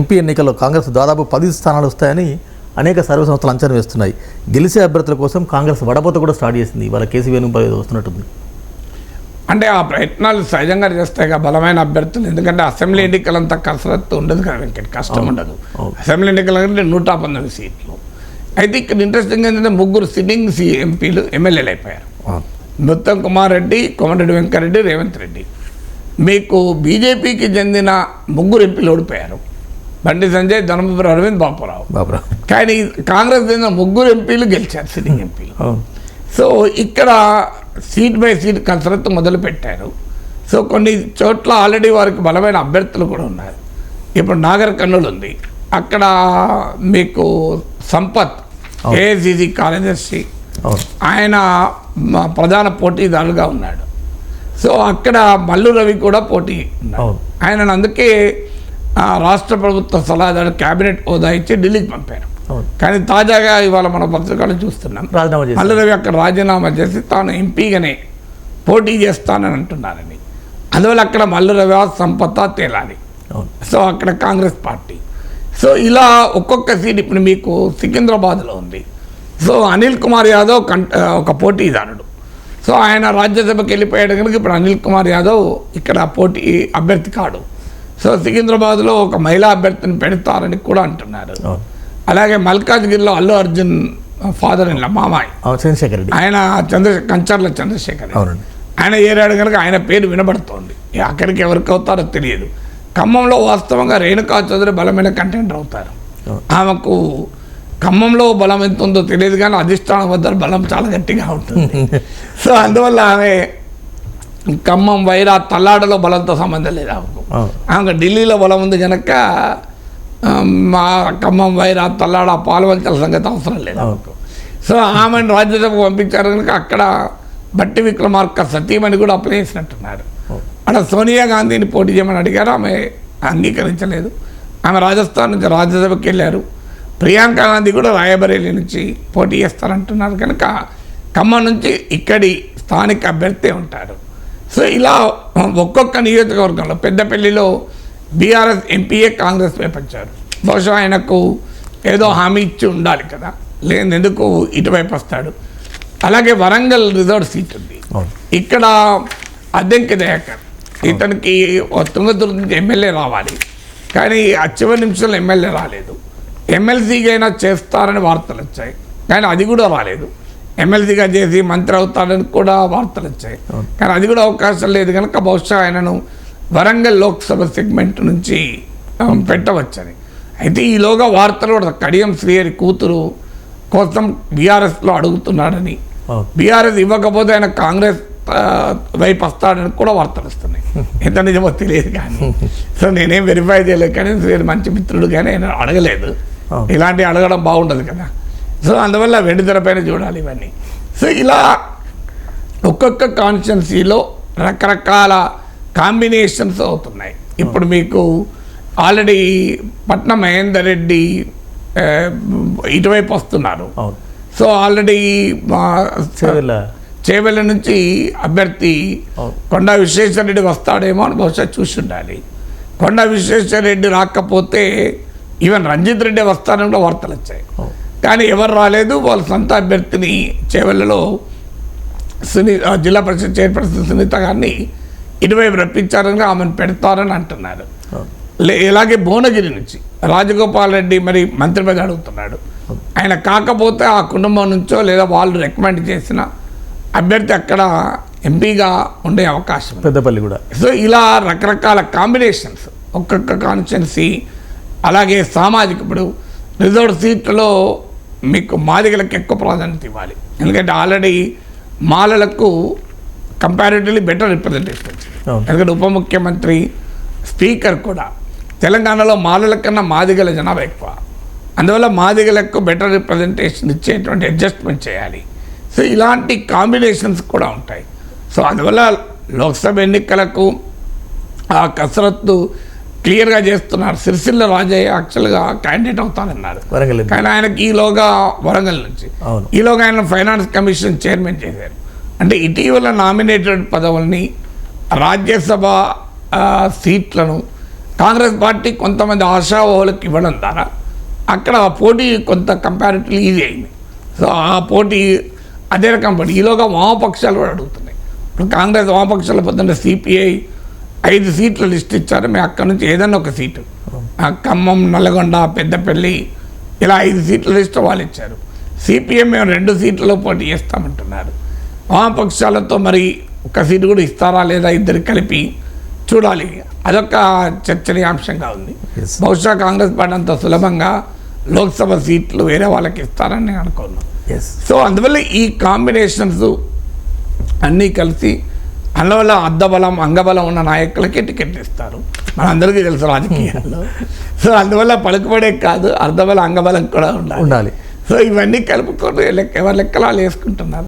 MP ఎన్నికల్లో కాంగ్రెస్ దాదాపు పది స్థానాలు వస్తాయని అనేక సర్వే సంస్థలు అంచనా వేస్తున్నాయి. గెలిచే అభ్యర్థుల కోసం కాంగ్రెస్ వడపోత కూడా స్టార్ట్ చేసింది. వాళ్ళ కేసీ వేణుగోపాల్ వస్తున్నట్టుంది. అంటే ఆ ప్రయత్నాలు సహజంగా చేస్తాయి కదా బలమైన అభ్యర్థులు. ఎందుకంటే అసెంబ్లీ ఎన్నికలంతా కసరత్తు ఉండదు కదా వెంకట కష్టం ఉండదు. అసెంబ్లీ ఎన్నికల కంటే నూట పంతొమ్మిది సీట్లు. అయితే ఇక్కడ ఇంట్రెస్టింగ్ ఏంటంటే ముగ్గురు సిట్టింగ్ సి ఎంపీలు ఎమ్మెల్యేలు అయిపోయారు. ఉత్తమ్ కుమార్ రెడ్డి కోమటిరెడ్డి వెంకరెడ్డి రేవంత్ రెడ్డి. మీకు బీజేపీకి చెందిన ముగ్గురు ఎంపీలు ఓడిపోయారు. బండి సంజయ్ ధర్మపురి అరవింద్ బాపురావు. బాబురా కానీ కాంగ్రెస్ చెందిన ముగ్గురు ఎంపీలు గెలిచారు సిట్టింగ్ ఎంపీలు. సో ఇక్కడ సీట్ బై సీట్ కసరత్తు మొదలు పెట్టారు సో కొన్ని చోట్ల ఆల్రెడీ వారికి బలమైన అభ్యర్థులు కూడా ఉన్నారు. ఇప్పుడు నాగర్ కర్నూలు ఉంది. అక్కడ మీకు సంపత్. ఏఐసిసి కార్యదర్శి. ఆయన మా ప్రధాన పోటీదారుగా ఉన్నాడు. సో అక్కడ మల్లు రవి కూడా పోటీ. ఆయనను అందుకే రాష్ట్ర ప్రభుత్వ సలహాదారు కేబినెట్ హోదా ఇచ్చి ఢిల్లీకి పంపారు. కానీ తాజాగా ఇవాళ మన పత్రికలు చూస్తున్నాం. చేసి మల్లరవి అక్కడ రాజీనామా చేసి తాను ఎంపీగానే పోటీ చేస్తానని అంటున్నారని. అందువల్ల అక్కడ మల్లరవి సంపత్త తేలాలి. అవును. సో అక్కడ కాంగ్రెస్ పార్టీ. సో ఇలా ఒక్కొక్క సీట్ ఇప్పుడు మీకు సికింద్రాబాద్లో ఉంది. సో అనిల్ కుమార్ యాదవ్ ఒక పోటీదారుడు. సో ఆయన రాజ్యసభకి వెళ్ళిపోయాడు కనుక ఇప్పుడు అనిల్ కుమార్ యాదవ్ ఇక్కడ పోటీ అభ్యర్థి కాడు. సో సికింద్రాబాద్లో ఒక మహిళా అభ్యర్థిని పెడతారని కూడా అంటున్నారు. అలాగే మల్కాజ్గిరిలో అల్లు అర్జున్ ఫాదర్ ఇన్ మామాయ్ చంద్రశేఖర్ ఆయన చంద్ర కంచర్ల చంద్రశేఖర్ ఆయన ఏరాడు కనుక ఆయన పేరు వినబడుతోంది. అక్కడికి ఎవరికి అవుతారో తెలియదు. ఖమ్మంలో వాస్తవంగా రేణుకా చౌదరి బలమైన కంటెంటర్ అవుతారు. ఆమెకు ఖమ్మంలో బలం ఎంత ఉందో తెలియదు కానీ అధిష్టానం వద్ద బలం చాలా గట్టిగా ఉంటుంది. సో అందువల్ల ఆమె ఖమ్మం వైరా తల్లాడలో బలంతో సంబంధం లేదు ఆమెకు ఢిల్లీలో బలం ఉంది కనుక మా ఖమ్మం వైరా తల్లాడ పాల్వంచల సంగతి అవసరం లేదు సో ఆమెను రాజ్యసభకు పంపించారు కనుక అక్కడ బట్టి విక్రమార్క సతీమణి కూడా అప్లై చేసినట్టున్నారు. అక్కడ సోనియా గాంధీని పోటీ చేయమని అడిగారు ఆమె అంగీకరించలేదు. ఆమె రాజస్థాన్ నుంచి రాజ్యసభకి వెళ్ళారు. ప్రియాంక గాంధీ కూడా రాయబరేలీ నుంచి పోటీ చేస్తారంటున్నారు కనుక ఖమ్మం నుంచి ఇక్కడి స్థానిక అభ్యర్థి ఉంటారు. సో ఇలా ఒక్కొక్క నియోజకవర్గంలో పెద్దపల్లిలో బీఆర్ఎస్ ఎంపీఏ కాంగ్రెస్ వేపించారు బహుశా ఆయనకు ఏదో హామీ ఇచ్చి ఉండాలి కదా. లేదు ఎందుకు ఇటువైపు వస్తాడు. అలాగే వరంగల్ రిజర్వ్ సీట్ ఉంది. ఇక్కడ అద్దెంకి దయాకర్. ఇతనికి తుంగతుర్తి నుంచి ఎమ్మెల్యే రావాలి. కానీ ఆ చివరి నిమిషంలో ఎమ్మెల్యే రాలేదు. ఎమ్మెల్సీగా అయినా చేస్తారని వార్తలు వచ్చాయి. కానీ అది కూడా రాలేదు. ఎమ్మెల్సీగా చేసి మంత్రి అవుతాడని కూడా వార్తలు వచ్చాయి. కానీ అది కూడా అవకాశం లేదు కనుక బహుశా ఆయనను వరంగల్ లోక్సభ సెగ్మెంట్ నుంచి పెట్టవచ్చని. అయితే ఈలోగా వార్తలు కూడా కడియం శ్రీహరి కూతురు కోసం బీఆర్ఎస్లో అడుగుతున్నాడని. బీఆర్ఎస్ ఇవ్వకపోతే ఆయన కాంగ్రెస్ వైపు వస్తాడని కూడా వార్తలు వస్తున్నాయి. ఎంత నిజమో తెలియదు కానీ. సో నేనేం వెరిఫై చేయలేదు కానీ మంచి మిత్రుడు కానీ ఆయన అడగలేదు. అవును. ఇలాంటి అడగడం బాగుండదు కదా. సో అందువల్ల వెండితెర పైన చూడాలి ఇవన్నీ. సో ఇలా ఒక్కొక్క కాన్స్టిట్యున్సీలో రకరకాల కాంబినేషన్స్ అవుతున్నాయి. ఇప్పుడు మీకు ఆల్రెడీ పట్నం మహేందర్ రెడ్డి ఇటువైపు వస్తున్నారు. So already Chevella. చేవెళ్ళ నుంచి అభ్యర్థి. కొండా విశ్వేశ్వరరెడ్డి వస్తాడేమో అని బహుశా చూసి ఉండాలి కొండా విశ్వేశ్వరరెడ్డి రాకపోతే ఈవెన్ రంజిత్ రెడ్డి వస్తారని కూడా వార్తలు వచ్చాయి. కానీ ఎవరు రాలేదు వాళ్ళ సొంత అభ్యర్థిని చేవెళ్ళలో సునీ జిల్లా పరిషత్ చైర్పర్సన్ సునీత గారిని ఇటువైపు రప్పించారని ఆమెను పెడతారని అంటున్నారు. ఇలాగే భువనగిరి నుంచి రాజగోపాల్ రెడ్డి మరి మంత్రి పదవి అడుగుతున్నాడు. ఆయన కాకపోతే ఆ కుటుంబం నుంచో లేదా వాళ్ళు రికమెండ్ చేసిన అభ్యర్థి అక్కడ ఎంపీగా ఉండే అవకాశం. పెద్దపల్లి కూడా. సో ఇలా రకరకాల కాంబినేషన్స్ ఒక్కొక్క కాన్స్టిట్యున్సీ అలాగే సామాజిక ఇప్పుడు రిజర్వ్ సీట్లలో మీకు మాదిగలకు ఎక్కువ ప్రాధాన్యత ఇవ్వాలి. ఎందుకంటే ఆల్రెడీ మాలలకు కంపారిటివ్లీ బెటర్ రిప్రజెంటేషన్. ఎందుకంటే ఉప ముఖ్యమంత్రి స్పీకర్ కూడా తెలంగాణలో మాలల కన్నా మాదిగల జనాభా ఎక్కువ. అందువల్ల మాదిగలకు బెటర్ రిప్రజెంటేషన్ ఇచ్చేటువంటి అడ్జస్ట్మెంట్ చేయాలి. సో ఇలాంటి కాంబినేషన్స్ కూడా ఉంటాయి. సో అందువల్ల లోక్సభ ఎన్నికలకు ఆ కసరత్తు క్లియర్గా చేస్తున్నారు. సిరిసిల్ల రాజయ్య యాక్చువల్గా క్యాండిడేట్ అవుతానన్నారు. వరంగల్. కానీ ఆయనకి ఈలోగా వరంగల్ నుంచి. అవును. ఈలోగా ఆయన ఫైనాన్స్ కమిషన్ చైర్మన్ చేశారు. అంటే ఇటీవల నామినేటెడ్ పదవుల్ని రాజ్యసభ సీట్లను కాంగ్రెస్ పార్టీ కొంతమంది ఆశావహులకు ఇవ్వడం ద్వారా అక్కడ ఆ పోటీ కొంత కంపారిటివ్లీ ఈజీ అయింది. సో ఆ పోటీ అదే రకం పడి ఈలోగా వామపక్షాలు కూడా అడుగుతున్నాయి. ఇప్పుడు కాంగ్రెస్ వామపక్షాల పొద్దున్న సిపిఐ ఐదు సీట్ల లిస్ట్ ఇచ్చారు. మేము అక్కడ నుంచి ఏదైనా ఒక సీటు. ఆ ఖమ్మం నల్గొండ పెద్దపల్లి ఇలా ఐదు సీట్ల లిస్ట్ వాళ్ళు ఇచ్చారు. సిపిఎం మేము రెండు సీట్లలో పోటీ చేస్తామంటున్నారు. వామపక్షాలతో మరి ఒక సీటు కూడా ఇస్తారా లేదా ఇద్దరు కలిపి చూడాలి. అదొక చర్చనీయాంశంగా ఉంది. బహుశా కాంగ్రెస్ పార్టీ అంత సులభంగా లోక్సభ సీట్లు వేరే వాళ్ళకి ఇస్తారని నేను అనుకున్నాను సో అందువల్ల ఈ కాంబినేషన్స్ అన్నీ కలిసి అందువల్ల అద్దబలం అంగబలం ఉన్న నాయకులకి టికెట్ ఇస్తారు. మనందరికీ తెలుసు రాజకీయాల్లో. సో అందువల్ల పలుకుబడే కాదు అర్ధబలం అంగబలం కూడా ఉండాలి. ఉండాలి. సో ఇవన్నీ కలుపుకొని లెక్క ఎవరి లెక్కలు వాళ్ళు వేసుకుంటున్నారు.